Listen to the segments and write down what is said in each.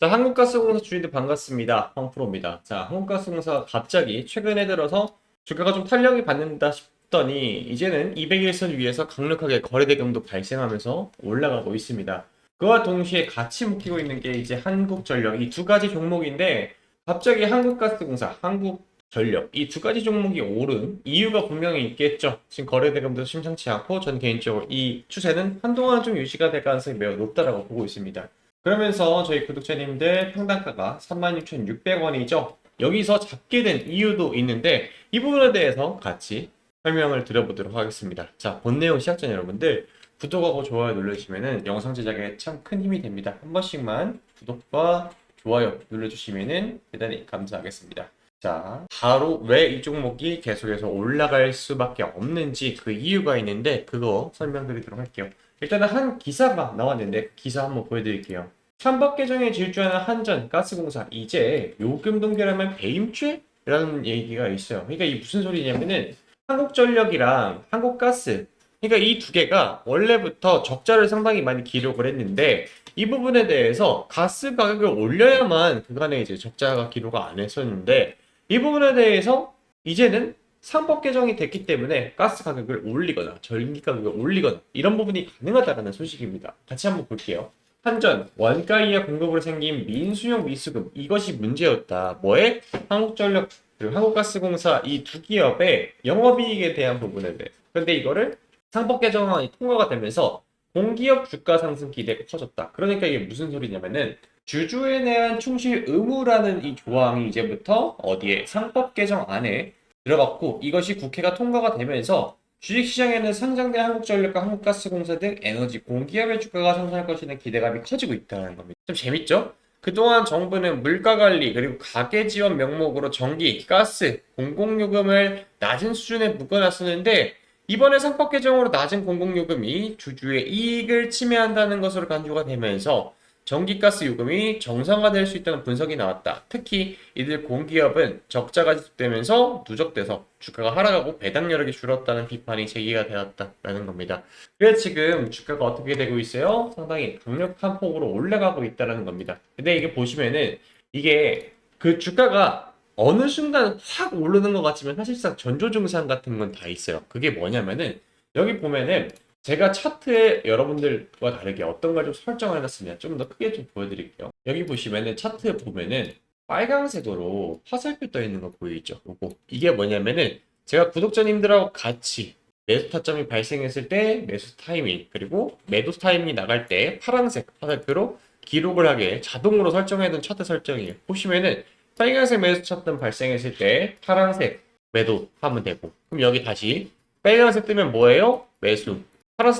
자, 한국가스공사 주인들 반갑습니다. 황프로입니다. 자, 한국가스공사 갑자기 최근에 들어서 주가가 좀 탄력이 받는다 싶더니 이제는 200일선 위에서 강력하게 거래대금도 발생하면서 올라가고 있습니다. 그와 동시에 같이 묶이고 있는 게 이제 한국전력 이 두 가지 종목인데 갑자기 한국가스공사, 한국전력 이 두 가지 종목이 오른 이유가 분명히 있겠죠. 지금 거래대금도 심상치 않고 전 개인적으로 이 추세는 한동안 좀 유지가 될 가능성이 매우 높다라고 보고 있습니다. 그러면서 저희 구독자님들 평단가가 36,600원이죠. 여기서 잡게 된 이유도 있는데 이 부분에 대해서 같이 설명을 드려보도록 하겠습니다. 자, 본 내용 시작 전 여러분들 구독하고 좋아요 눌러주시면 영상 제작에 참 큰 힘이 됩니다. 한 번씩만 구독과 좋아요 눌러주시면 대단히 감사하겠습니다. 자, 바로 왜 이 종목이 계속해서 올라갈 수밖에 없는지 그 이유가 있는데 그거 설명드리도록 할게요. 일단은 한 기사가 나왔는데 그 기사 한번 보여드릴게요. 찬밥 개정에 질주하는 한전 가스공사 이제 요금 동결하면 배임죄 라는 얘기가 있어요. 그러니까 이 무슨 소리냐면은 한국전력이랑 한국가스 그러니까 이 두 개가 원래부터 적자를 상당히 많이 기록을 했는데 이 부분에 대해서 가스 가격을 올려야만 그간에 이제 적자가 기록을 안 했었는데 이 부분에 대해서 이제는 상법 개정이 됐기 때문에 가스 가격을 올리거나 전기 가격을 올리거나 이런 부분이 가능하다는 소식입니다. 같이 한번 볼게요. 한전 원가 이하 공급으로 생긴 민수용 미수금 이것이 문제였다. 뭐에 한국전력 그리고 한국가스공사 이 두 기업의 영업이익에 대한 부분에 대해. 근데 이거를 상법 개정안이 통과가 되면서 공기업 주가 상승 기대가 커졌다. 그러니까 이게 무슨 소리냐면은 주주에 대한 충실 의무라는 이 조항이 이제부터 어디에 상법 개정 안에 들어갔고 이것이 국회가 통과가 되면서 주식시장에는 상장된 한국전력과 한국가스공사 등 에너지 공기업의 주가가 상승할 것이라는 기대감이 커지고 있다는 겁니다. 좀 재밌죠? 그동안 정부는 물가관리 그리고 가계지원 명목으로 전기, 가스, 공공요금을 낮은 수준에 묶어놨었는데 이번에 상법 개정으로 낮은 공공요금이 주주의 이익을 침해한다는 것으로 간주가 되면서 전기가스 요금이 정상화될 수 있다는 분석이 나왔다. 특히 이들 공기업은 적자가 지속되면서 누적돼서 주가가 하락하고 배당 여력이 줄었다는 비판이 제기가 되었다라는 겁니다. 그래서 지금 주가가 어떻게 되고 있어요? 상당히 강력한 폭으로 올라가고 있다는 겁니다. 근데 이게 보시면은 이게 그 주가가 어느 순간 확 오르는 것 같지만 사실상 전조 증상 같은 건 다 있어요. 그게 뭐냐면은 여기 보면은 제가 차트에 여러분들과 다르게 어떤 걸 좀 설정을 해놨으면 좀 더 크게 좀 보여드릴게요. 여기 보시면은 차트에 보면은 빨강색으로 화살표 떠 있는 거 보이죠? 요거 이게 뭐냐면은 제가 구독자님들하고 같이 매수 타점이 발생했을 때 매수 타이밍 그리고 매도 타이밍이 나갈 때 파란색 화살표로 기록을 하게 자동으로 설정해둔 차트 설정이에요. 보시면은 빨간색 매수 차점 발생했을 때 파란색 매도 하면 되고 그럼 여기 다시 빨간색 뜨면 뭐예요? 매수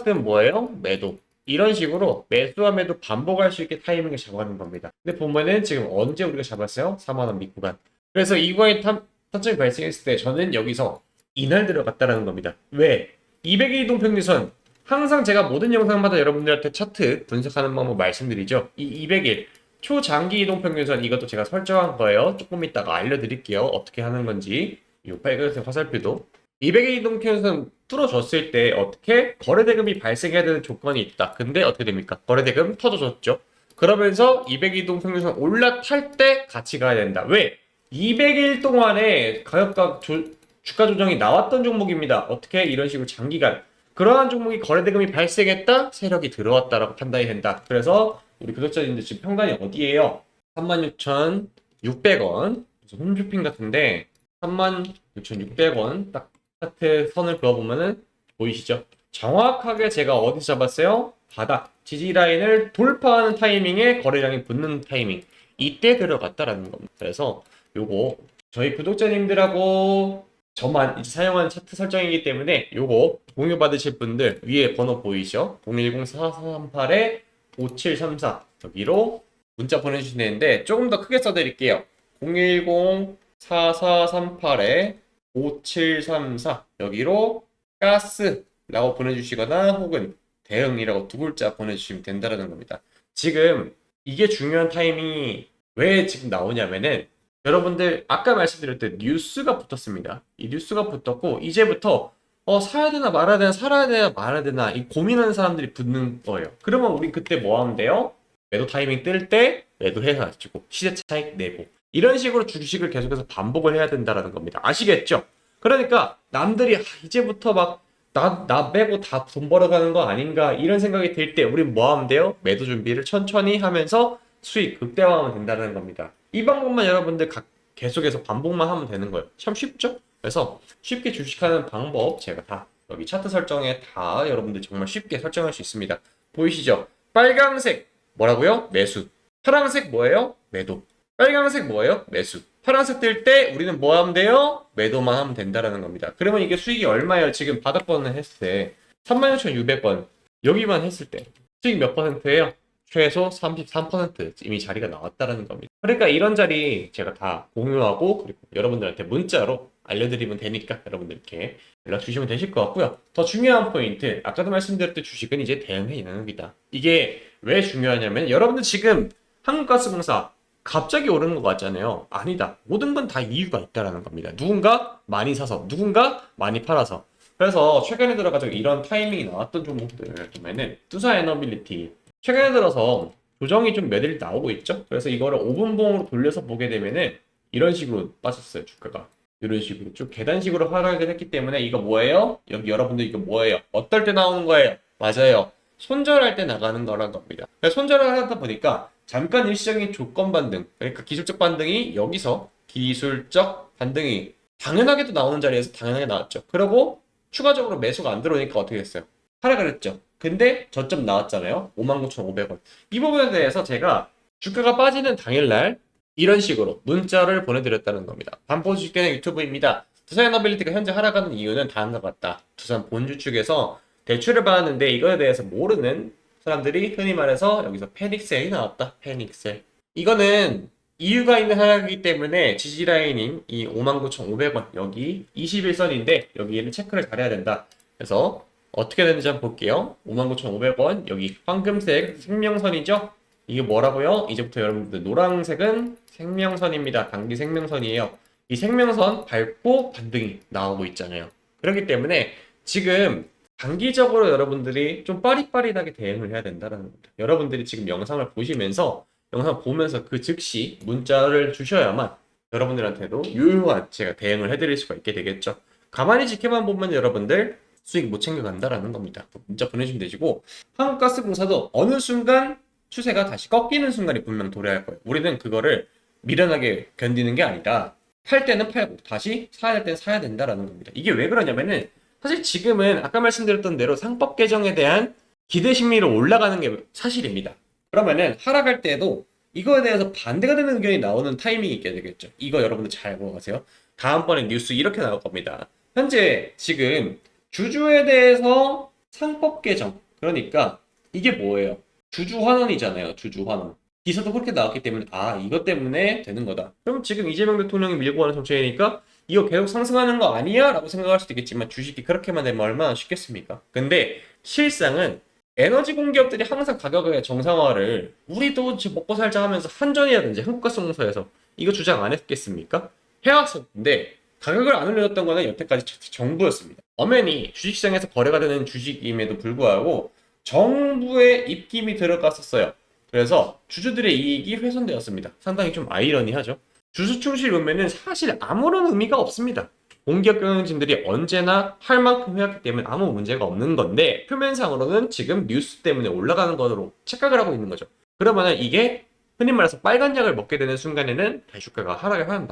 뜨면 뭐예요? 매도 이런 식으로 매수와 매도 반복할 수 있게 타이밍을 잡아가는 겁니다. 근데 보면은 지금 언제 우리가 잡았어요? 4만원 밑구간 그래서 이 구간에 타, 타점이 발생했을 때 저는 여기서 이날 들어갔다라는 겁니다. 왜? 200일 이동 평균선 항상 제가 모든 영상마다 여러분들한테 차트 분석하는 방법 말씀드리죠. 이 200일 초장기 이동 평균선 이것도 제가 설정한 거예요. 조금 이따가 알려드릴게요. 어떻게 하는 건지. 이 빨간색 화살표도 200일 이동 평균선 뚫어졌을 때 어떻게 거래대금이 발생해야 되는 조건이 있다. 근데 어떻게 됩니까? 거래대금 터져졌죠. 그러면서 200일 이동 평균선 올라탈 때 같이 가야 된다. 왜? 200일 동안에 가격과 조, 주가 조정이 나왔던 종목입니다. 어떻게 이런 식으로 장기간 그러한 종목이 거래대금이 발생했다 세력이 들어왔다라고 판단이 된다. 그래서 우리 구독자님들 지금 평단이 어디예요? 36,600원 무슨 홈쇼핑 같은데 36,600원 딱 차트 선을 그어보면은 보이시죠? 정확하게 제가 어디서 잡았어요? 바닥 지지 라인을 돌파하는 타이밍에 거래량이 붙는 타이밍 이때 들어갔다라는 겁니다. 그래서 요거 저희 구독자님들하고 저만 사용하는 차트 설정이기 때문에 요거 공유 받으실 분들 위에 번호 보이죠? 010-4438에 5734 여기로 문자 보내주시면 되는데 조금 더 크게 써드릴게요. 010-4438에 5734 여기로 가스라고 보내주시거나 혹은 대응이라고 두 글자 보내주시면 된다는 겁니다. 지금 이게 중요한 타이밍이 왜 지금 나오냐면은 여러분들 아까 말씀드렸듯 뉴스가 붙었습니다. 이 뉴스가 붙었고 이제부터 어 사야 되나 말아야 되나 살아야 되나 말아야 되나 이 고민하는 사람들이 붙는 거예요. 그러면 우리 그때 뭐 하면 돼요? 매도 타이밍 뜰 때 매도해가지고 시세 차익 내고 이런 식으로 주식을 계속해서 반복을 해야 된다라는 겁니다. 아시겠죠? 그러니까 남들이 아, 이제부터 막 나, 나 빼고 다 돈 벌어가는 거 아닌가 이런 생각이 들 때 우린 뭐 하면 돼요? 매도 준비를 천천히 하면서 수익 극대화하면 된다는 겁니다. 이 방법만 여러분들 각- 계속해서 반복만 하면 되는 거예요. 참 쉽죠? 그래서 쉽게 주식하는 방법 제가 다 여기 차트 설정에 다 여러분들 정말 쉽게 설정할 수 있습니다. 보이시죠? 빨강색 뭐라고요? 매수. 파란색 뭐예요? 매도. 빨강색 뭐예요? 매수. 파란색 뜰 때 우리는 뭐 하면 돼요? 매도만 하면 된다라는 겁니다. 그러면 이게 수익이 얼마예요? 지금 바닥번을 했을 때 36,600번 여기만 했을 때 수익 몇 퍼센트예요? 최소 33% 이미 자리가 나왔다라는 겁니다. 그러니까 이런 자리 제가 다 공유하고 그리고 여러분들한테 문자로 알려드리면 되니까 여러분들 이렇게 연락 주시면 되실 것 같고요. 더 중요한 포인트 아까도 말씀드렸듯 주식은 이제 대응해 나눕니다. 이게 왜 중요하냐면 여러분들 지금 한국가스공사 갑자기 오르는 것 같잖아요. 아니다. 모든 건 다 이유가 있다라는 겁니다. 누군가 많이 사서, 누군가 많이 팔아서. 그래서 최근에 들어가지고 이런 타이밍이 나왔던 종목들 보면은 투사 에너빌리티 최근에 들어서 조정이 좀몇일 나오고 있죠. 그래서 이거를 5분봉으로 돌려서 보게 되면은 이런 식으로 빠졌어요 주가가. 이런 식으로 쭉 계단식으로 하락을 했기 때문에 이거 뭐예요? 여기 여러분들 이거 뭐예요? 어떨 때 나오는 거예요? 맞아요. 손절할 때 나가는 거란 겁니다. 그래서 손절을 하다 보니까 잠깐 일시적인 조건 반등, 그러니까 기술적 반등이 여기서 기술적 반등이 당연하게도 나오는 자리에서 당연하게 나왔죠. 그리고 추가적으로 매수가 안 들어오니까 어떻게 됐어요? 하락을 했죠. 근데 저점 나왔잖아요. 59,500원. 이 부분에 대해서 제가 주가가 빠지는 당일날 이런 식으로 문자를 보내드렸다는 겁니다. 반포 주식회의 유튜브입니다. 두산 에너빌리티가 현재 하락하는 이유는 다음과 같다. 두산 본주 측에서 대출을 받았는데 이거에 대해서 모르는 사람들이 흔히 말해서 여기서 패닉셀이 나왔다. 패닉셀. 이거는 이유가 있는 하락이기 때문에 지지라인인 이 59,500원 여기 21선인데 여기를 체크를 잘해야 된다. 그래서 어떻게 되는지 한번 볼게요. 59,500원 여기 황금색 생명선이죠? 이게 뭐라고요? 이제부터 여러분들 노란색은 생명선입니다. 단기 생명선이에요. 이 생명선 밟고 반등이 나오고 있잖아요. 그렇기 때문에 지금 단기적으로 여러분들이 좀 빠릿빠릿하게 대응을 해야 된다는 겁니다. 여러분들이 지금 영상을 보시면서 영상 보면서 그 즉시 문자를 주셔야만 여러분들한테도 유효한 제가 대응을 해드릴 수가 있게 되겠죠. 가만히 지켜만 보면 여러분들 수익 못 챙겨간다라는 겁니다. 문자 보내주시면 되시고 한국가스공사도 어느 순간 추세가 다시 꺾이는 순간이 분명 도래할 거예요. 우리는 그거를 미련하게 견디는 게 아니라 팔 때는 팔고 다시 사야 될 때는 사야 된다라는 겁니다. 이게 왜 그러냐면은 사실 지금은 아까 말씀드렸던 대로 상법 개정에 대한 기대 심리로 올라가는 게 사실입니다. 그러면은 하락할 때도 이거에 대해서 반대가 되는 의견이 나오는 타이밍이 있게 되겠죠. 이거 여러분들 잘 알고 가세요. 다음번에 뉴스 이렇게 나올 겁니다. 현재 지금 주주에 대해서 상법 개정 그러니까 이게 뭐예요? 주주 환원이잖아요. 주주 환원. 기사도 그렇게 나왔기 때문에 아 이것 때문에 되는 거다. 그럼 지금 이재명 대통령이 밀고 가는 정책이니까 이거 계속 상승하는 거 아니야? 라고 생각할 수도 있겠지만 주식이 그렇게만 되면 얼마나 쉽겠습니까? 근데 실상은 에너지 공기업들이 항상 가격의 정상화를 우리도 지금 먹고 살자 하면서 한전이라든지 한국가스공사에서 이거 주장 안 했겠습니까? 해왔었는데 가격을 안 올려줬던 거는 여태까지 정부였습니다. 엄연히 주식시장에서 거래가 되는 주식임에도 불구하고 정부의 입김이 들어갔었어요. 그래서 주주들의 이익이 훼손되었습니다. 상당히 좀 아이러니하죠. 주주 충실 의무는 사실 아무런 의미가 없습니다. 공기업 경영진들이 언제나 할 만큼 해왔기 때문에 아무 문제가 없는 건데 표면상으로는 지금 뉴스 때문에 올라가는 것으로 착각을 하고 있는 거죠. 그러면 이게 흔히 말해서 빨간 약을 먹게 되는 순간에는 다시 주가가 하락에 한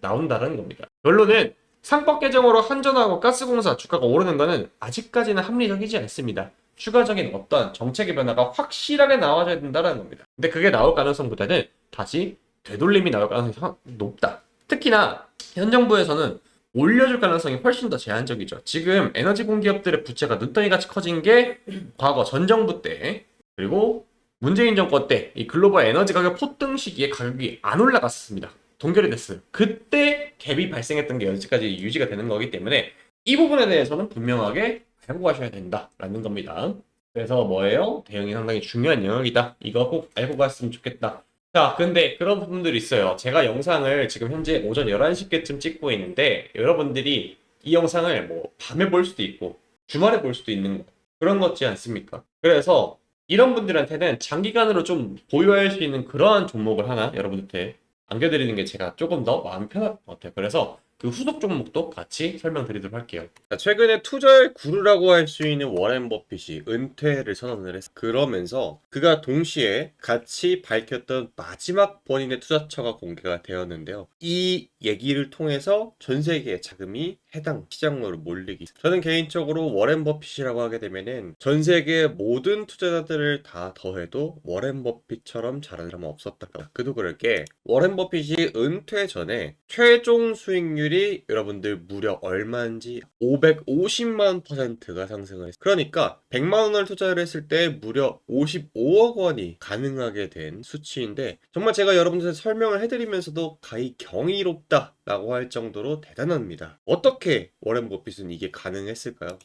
나온다는 겁니다. 결론은 상법 개정으로 한전하고 가스공사 주가가 오르는 것은 아직까지는 합리적이지 않습니다. 추가적인 어떤 정책의 변화가 확실하게 나와줘야 된다는 겁니다. 근데 그게 나올 가능성보다는 다시 되돌림이 나올 가능성이 높다. 특히나 현 정부에서는 올려줄 가능성이 훨씬 더 제한적이죠. 지금 에너지 공기업들의 부채가 눈덩이 같이 커진 게 과거 전 정부 때 그리고 문재인 정권 때 이 글로벌 에너지 가격 폭등 시기에 가격이 안 올라갔습니다. 동결이 됐어요. 그때 갭이 발생했던 게 여기까지 유지가 되는 거기 때문에 이 부분에 대해서는 분명하게 알고 가셔야 된다라는 겁니다. 그래서 뭐예요? 대응이 상당히 중요한 영역이다. 이거 꼭 알고 갔으면 좋겠다. 자, 근데 그런 부분들이 있어요. 제가 영상을 지금 현재 오전 11시께쯤 찍고 있는데 여러분들이 이 영상을 뭐 밤에 볼 수도 있고 주말에 볼 수도 있는 거 그런 거지 않습니까? 그래서 이런 분들한테는 장기간으로 좀 보유할 수 있는 그러한 종목을 하나 여러분한테 안겨드리는 게 제가 조금 더 마음 편할 것 같아요. 그래서 그 후속 종목도 같이 설명드리도록 할게요. 최근에 투자의 구루라고 할 수 있는 워렌 버핏이 은퇴를 선언을 했어요. 그러면서 그가 동시에 같이 밝혔던 마지막 본인의 투자처가 공개가 되었는데요. 이 얘기를 통해서 전 세계의 자금이 해당 시장으로 몰리기. 저는 개인적으로 워렌 버핏이라고 하게 되면은 전 세계의 모든 투자자들을 다 더해도 워렌 버핏처럼 잘하는 사람은 없었다. 그도 그럴 게 워렌 버핏이 은퇴 전에 최종 수익률이 여러분들 무려 얼마인지 550만 퍼센트가 상승을 했어요. 그러니까 100만 원을 투자를 했을 때 무려 55억 원이 가능하게 된 수치인데 정말 제가 여러분들한테 설명을 해드리면서도 가히 경이롭다 라고 할 정도로 대단합니다. 어떻게 워렌 버핏은 이게 가능했을까요?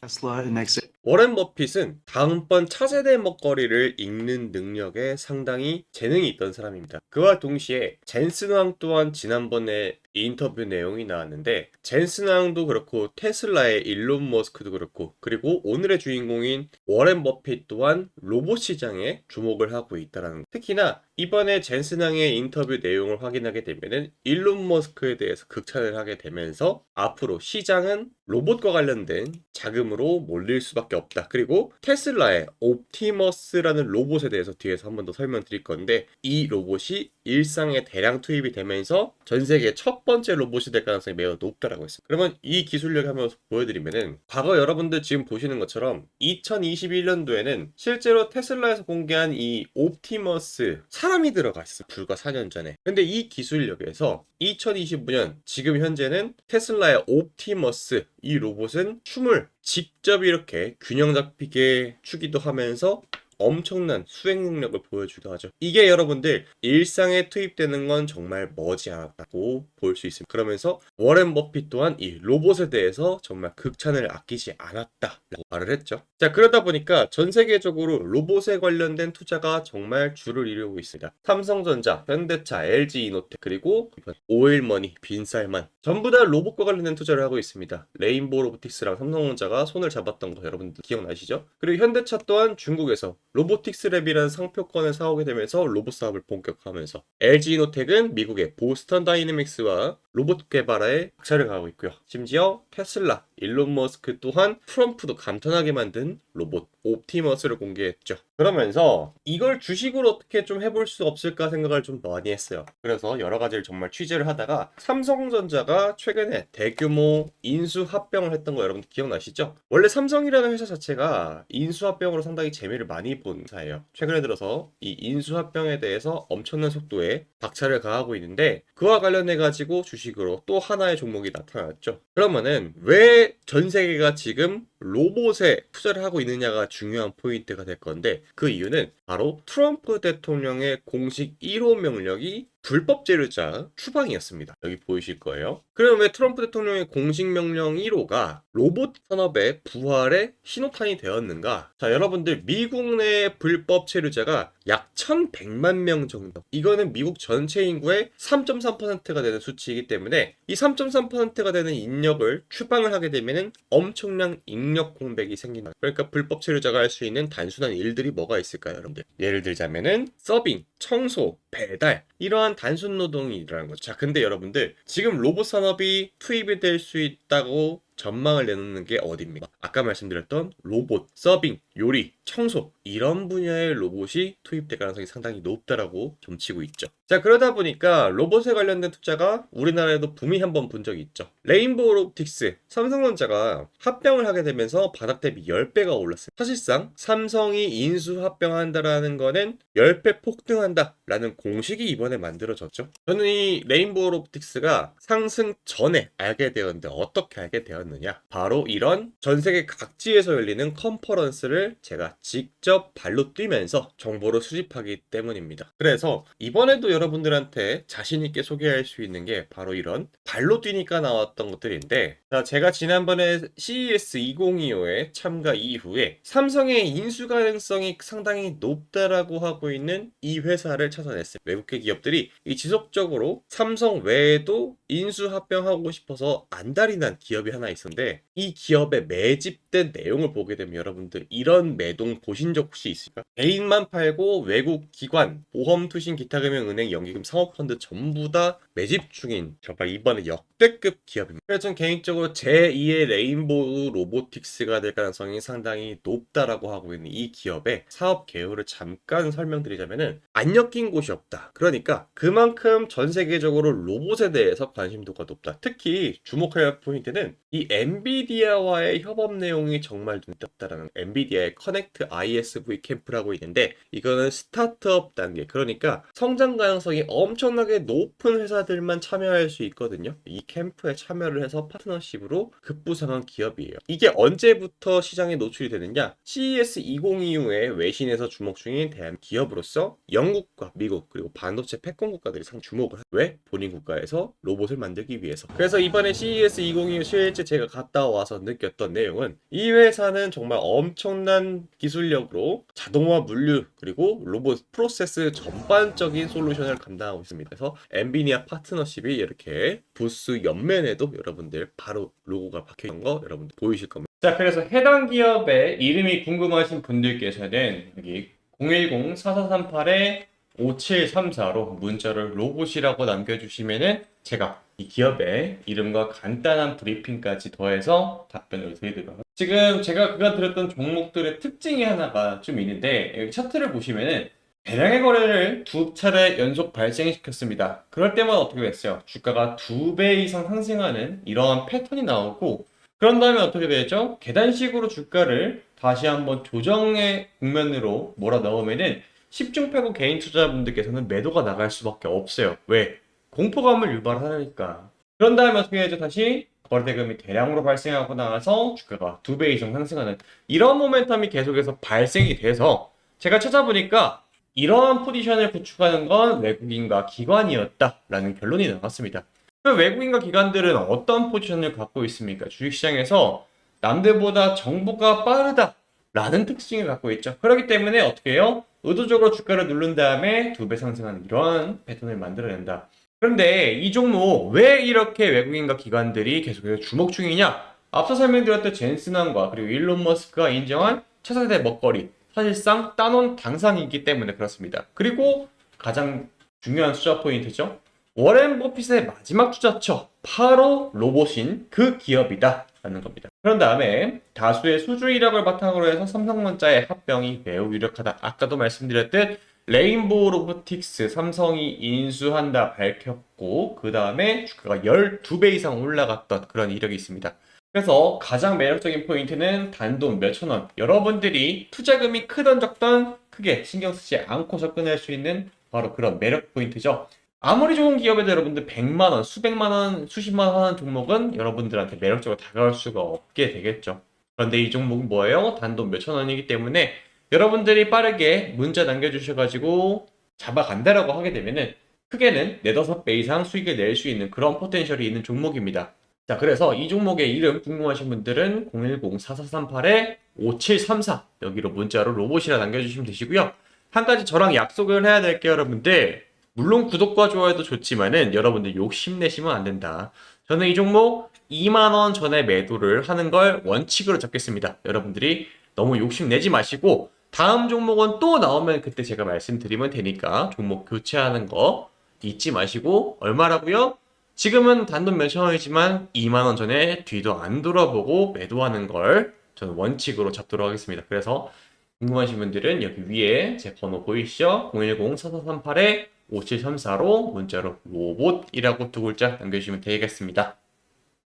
워렌 버핏은 다음번 차세대 먹거리를 읽는 능력에 상당히 재능이 있던 사람입니다. 그와 동시에 젠슨 왕 또한 지난번에 인터뷰 내용이 나왔는데 젠슨 왕도 그렇고 테슬라의 일론 머스크도 그렇고 그리고 오늘의 주인공인 워렌 버핏 또한 로봇 시장에 주목을 하고 있다라는 거. 특히나 이번에 젠슨 왕의 인터뷰 내용을 확인하게 되면은 일론 머스크에 대해서 극찬을 하게 되면서 앞으로 시장은 로봇과 관련된 자금으로 몰릴 수밖에 없다. 그리고 테슬라의 옵티머스라는 로봇에 대해서 뒤에서 한 번 더 설명드릴 건데 이 로봇이 일상에 대량 투입이 되면서 전 세계 첫 번째 로봇이 될 가능성이 매우 높다라고 했어요. 그러면 이 기술력 한번 보여드리면은 과거 여러분들 지금 보시는 것처럼 2021년도에는 실제로 테슬라에서 공개한 이 옵티머스 사람이 들어가 있어 불과 4년 전에. 근데 이 기술력에서 2025년 지금 현재는 테슬라의 옵티머스 이 로봇은 춤을 직접 이렇게 균형 잡히게 추기도 하면서 엄청난 수행 능력을 보여주기도 하죠. 이게 여러분들 일상에 투입되는 건 정말 머지않았다고 볼 수 있습니다. 그러면서 워렌 버핏 또한 이 로봇에 대해서 정말 극찬을 아끼지 않았다라고 말을 했죠. 자 그러다 보니까 전 세계적으로 로봇에 관련된 투자가 정말 줄을 이루고 있습니다. 삼성전자, 현대차, LG 이노텍 그리고 오일머니, 빈쌀만 전부 다 로봇과 관련된 투자를 하고 있습니다. 레인보우 로보틱스랑 삼성전자가 손을 잡았던 거 여러분들 기억나시죠? 그리고 현대차 또한 중국에서 로보틱스 랩이라는 상표권을 사오게 되면서 로봇 사업을 본격화하면서 LG 이노텍은 미국의 보스턴 다이내믹스와 로봇 개발에 박차를 가하고 있고요. 심지어 테슬라, 일론 머스크 또한 트럼프도 감탄하게 만든 로봇 옵티머스를 공개했죠. 그러면서 이걸 주식으로 어떻게 좀 해볼 수 없을까 생각을 좀 많이 했어요. 그래서 여러 가지를 정말 취재를 하다가 삼성전자가 최근에 대규모 인수 합병을 했던 거 여러분들 기억나시죠? 원래 삼성이라는 회사 자체가 인수 합병으로 상당히 재미를 많이 본 회사예요. 최근에 들어서 이 인수 합병에 대해서 엄청난 속도에 박차를 가하고 있는데 그와 관련해 가지고 주식 으로 또 하나의 종목이 나타났죠. 그러면은 왜 전 세계가 지금 로봇에 투자를 하고 있느냐가 중요한 포인트가 될 건데 그 이유는 바로 트럼프 대통령의 공식 1호 명령이 불법 재료자 추방이었습니다. 여기 보이실 거예요. 그럼 왜 트럼프 대통령의 공식 명령 1호가 로봇 산업의 부활의 신호탄이 되었는가? 자, 여러분들 미국 내 불법 체류자가 약 1,100만 명 정도. 이거는 미국 전체 인구의 3.3%가 되는 수치이기 때문에 이 3.3%가 되는 인력을 추방을 하게 되면은 엄청난 인력 공백이 생긴다. 그러니까 불법 체류자가 할 수 있는 단순한 일들이 뭐가 있을까요, 여러분들? 예를 들자면은 서빙, 청소, 배달 이러한 단순 노동이 일어나는 거죠. 자, 근데 여러분들 지금 로봇 산업이 투입이 될 수 있다고 전망을 내놓는 게 어디입니까? 아까 말씀드렸던 로봇, 서빙, 요리, 청소 이런 분야의 로봇이 투입될 가능성이 상당히 높다라고 점치고 있죠. 자 그러다 보니까 로봇에 관련된 투자가 우리나라에도 붐이 한 번 본 적이 있죠. 레인보우 로보틱스, 삼성전자가 합병을 하게 되면서 바닥 대비 10배가 올랐어요. 사실상 삼성이 인수 합병한다라는 거는 10배 폭등한다라는 공식이 이번에 만들어졌죠. 저는 이 레인보우 로보틱스가 상승 전에 알게 되었는데 어떻게 알게 되었 느냐? 바로 이런 전 세계 각지에서 열리는 컨퍼런스를 제가 직접 발로 뛰면서 정보를 수집하기 때문입니다. 그래서 이번에도 여러분들한테 자신있게 소개할 수 있는 게 바로 이런 발로 뛰니까 나왔던 것들인데 자, 제가 지난번에 CES 2025에 참가 이후에 삼성의 인수 가능성이 상당히 높다라고 하고 있는 이 회사를 찾아냈어요. 외국계 기업들이 이 지속적으로 삼성 외에도 인수 합병하고 싶어서 안달이 난 기업이 하나 있었는데 이 기업에 매집 된 내용을 보게 되면 여러분들 이런 매동 보신 적 혹시 있을까? 개인만 팔고 외국 기관, 보험, 투신, 기타 금융, 은행, 연기금, 사모펀드 전부 다 매집 중인 정말 이번에 역대급 기업입니다. 그래서 개인적으로 제2의 레인보우 로보틱스가 될 가능성이 상당히 높다라고 하고 있는 이 기업의 사업 개요를 잠깐 설명드리자면은 안 엮인 곳이 없다. 그러니까 그만큼 전 세계적으로 로봇에 대해서 관심도가 높다. 특히 주목할 포인트는 이 엔비디아와의 협업 내용 이 정말 눈떴다라는 엔비디아의 커넥트 ISV 캠프라고 있는데 이거는 스타트업 단계 그러니까 성장 가능성이 엄청나게 높은 회사들만 참여할 수 있거든요. 이 캠프에 참여를 해서 파트너십으로 급부상한 기업이에요. 이게 언제부터 시장에 노출이 되느냐? CES 2025에 외신에서 주목 중인 대한 기업으로서 영국과 미국 그리고 반도체 패권 국가들이 상 주목을 하- 왜? 본인 국가에서 로봇을 만들기 위해서. 그래서 이번에 CES 2025 실제 제가 갔다 와서 느꼈던 내용은 이 회사는 정말 엄청난 기술력으로 자동화 물류 그리고 로봇 프로세스 전반적인 솔루션을 감당하고 있습니다. 그래서 엔비니아 파트너십이 이렇게 부스 옆면에도 여러분들 바로 로고가 박혀 있는 거 여러분들 보이실 겁니다. 자, 그래서 해당 기업의 이름이 궁금하신 분들께서는 여기 010-4438에 5734로 문자를 로봇이라고 남겨주시면은 제가 이 기업의 이름과 간단한 브리핑까지 더해서 답변을 드리도록. 지금 제가 그간 들었던 종목들의 특징이 하나가 좀 있는데 여기 차트를 보시면은 대량의 거래를 두 차례 연속 발생시켰습니다. 그럴 때마다 어떻게 됐어요? 주가가 두 배 이상 상승하는 이러한 패턴이 나오고 그런 다음에 어떻게 되죠? 계단식으로 주가를 다시 한번 조정의 국면으로 몰아넣으면은 10중 패고 개인 투자자분들께서는 매도가 나갈 수밖에 없어요. 왜? 공포감을 유발하니까. 그런 다음에 어떻게 되죠? 다시 거래대금이 대량으로 발생하고 나서 주가가 두 배 이상 상승하는 이런 모멘텀이 계속해서 발생이 돼서 제가 찾아보니까 이러한 포지션을 구축하는 건 외국인과 기관이었다라는 결론이 나왔습니다. 그 외국인과 기관들은 어떤 포지션을 갖고 있습니까? 주식시장에서 남들보다 정보가 빠르다라는 특징을 갖고 있죠. 그렇기 때문에 어떻게 해요? 의도적으로 주가를 누른 다음에 두 배 상승하는 이런 패턴을 만들어낸다. 그런데 이 종목 왜 이렇게 외국인과 기관들이 계속해서 주목 중이냐? 앞서 설명드렸던 젠슨왕과 그리고 일론 머스크가 인정한 차세대 먹거리 사실상 따놓은 당상이기 때문에 그렇습니다. 그리고 가장 중요한 투자 포인트죠. 워렌 버핏의 마지막 투자처 바로 로봇인 그 기업이다 라는 겁니다. 그런 다음에 다수의 수주 이력을 바탕으로 해서 삼성전자의 합병이 매우 유력하다. 아까도 말씀드렸듯 레인보우 로보틱스 삼성이 인수한다 밝혔고 그 다음에 주가가 12배 이상 올라갔던 그런 이력이 있습니다. 그래서 가장 매력적인 포인트는 단돈 몇천 원. 여러분들이 투자금이 크던 적던 크게 신경 쓰지 않고 접근할 수 있는 바로 그런 매력 포인트죠. 아무리 좋은 기업에도 여러분들 100만 원, 수백만 원, 수십만 원 하는 종목은 여러분들한테 매력적으로 다가갈 수가 없게 되겠죠. 그런데 이 종목은 뭐예요? 단돈 몇천 원이기 때문에 여러분들이 빠르게 문자 남겨주셔가지고 잡아간다라고 하게 되면은 크게는 네다섯 배 이상 수익을 낼 수 있는 그런 포텐셜이 있는 종목입니다. 자, 그래서 이 종목의 이름 궁금하신 분들은 010-4438-5734 여기로 문자로 로봇이라 남겨주시면 되시고요. 한 가지 저랑 약속을 해야 될 게 여러분들 물론 구독과 좋아요도 좋지만은 여러분들 욕심내시면 안 된다. 저는 이 종목 2만원 전에 매도를 하는 걸 원칙으로 잡겠습니다. 여러분들이 너무 욕심내지 마시고 다음 종목은 또 나오면 그때 제가 말씀드리면 되니까 종목 교체하는 거 잊지 마시고 얼마라고요? 지금은 단돈 몇천 원이지만 2만 원 전에 뒤도 안 돌아보고 매도하는 걸 저는 원칙으로 잡도록 하겠습니다. 그래서 궁금하신 분들은 여기 위에 제 번호 보이시죠? 010-4438-5734로 문자로 로봇이라고 두 글자 남겨주시면 되겠습니다.